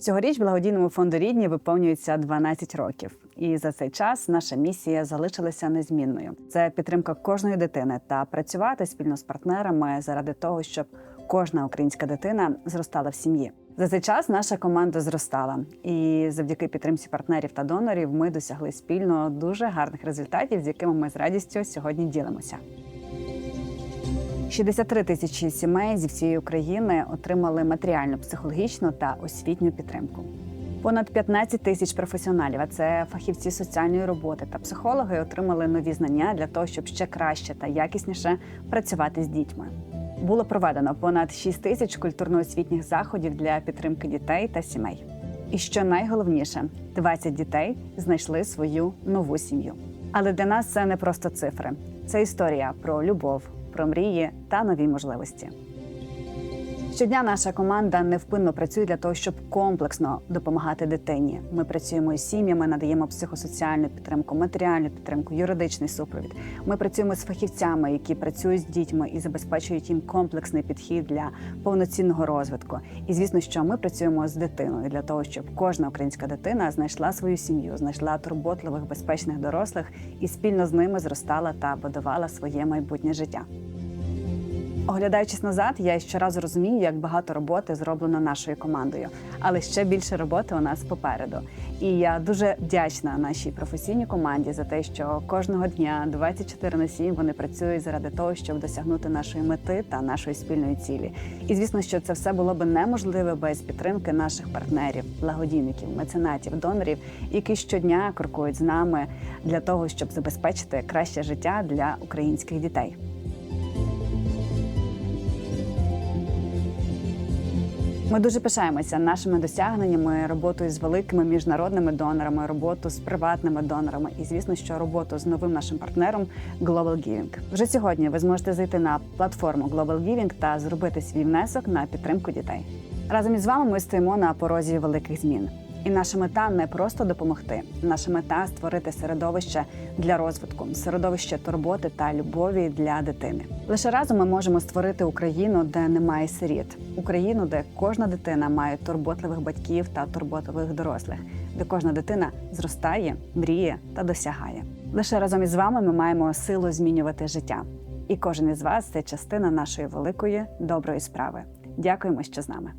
Цьогоріч благодійному фонду рідні виповнюється 12 років, і за цей час наша місія залишилася незмінною. Це підтримка кожної дитини та працювати спільно з партнерами заради того, щоб кожна українська дитина зростала в сім'ї. За цей час наша команда зростала, і завдяки підтримці партнерів та донорів ми досягли спільно дуже гарних результатів, з якими ми з радістю сьогодні ділимося. 63 тисячі сімей зі всієї України отримали матеріальну, психологічну та освітню підтримку. Понад 15 тисяч професіоналів, а це фахівці соціальної роботи та психологи, отримали нові знання для того, щоб ще краще та якісніше працювати з дітьми. Було проведено понад 6 тисяч культурно-освітніх заходів для підтримки дітей та сімей. І що найголовніше, 20 дітей знайшли свою нову сім'ю. Але для нас це не просто цифри, це історія про любов, про мрії та нові можливості. Щодня наша команда невпинно працює для того, щоб комплексно допомагати дитині. Ми працюємо із сім'ями, надаємо психосоціальну підтримку, матеріальну підтримку, юридичний супровід. Ми працюємо з фахівцями, які працюють з дітьми і забезпечують їм комплексний підхід для повноцінного розвитку. І звісно, що ми працюємо з дитиною для того, щоб кожна українська дитина знайшла свою сім'ю, знайшла турботливих, безпечних дорослих і спільно з ними зростала та будувала своє майбутнє життя. Оглядаючись назад, я щоразу розумію, як багато роботи зроблено нашою командою, але ще більше роботи у нас попереду. І я дуже вдячна нашій професійній команді за те, що кожного дня 24 на 7 вони працюють заради того, щоб досягнути нашої мети та нашої спільної цілі. І звісно, що це все було би неможливе без підтримки наших партнерів, благодійників, меценатів, донорів, які щодня крокують з нами для того, щоб забезпечити краще життя для українських дітей. Ми дуже пишаємося нашими досягненнями, роботою з великими міжнародними донорами, роботу з приватними донорами і, звісно, що роботу з новим нашим партнером Global Giving. Вже сьогодні ви зможете зайти на платформу Global Giving та зробити свій внесок на підтримку дітей. Разом із вами ми стоїмо на порозі великих змін. І наша мета не просто допомогти. Наша мета створити середовище для розвитку, середовище турботи та любові для дитини. Лише разом ми можемо створити Україну, де немає сиріт, Україну, де кожна дитина має турботливих батьків та турботливих дорослих, де кожна дитина зростає, мріє та досягає. Лише разом із вами ми маємо силу змінювати життя. І кожен із вас це частина нашої великої доброї справи. Дякуємо, що з нами.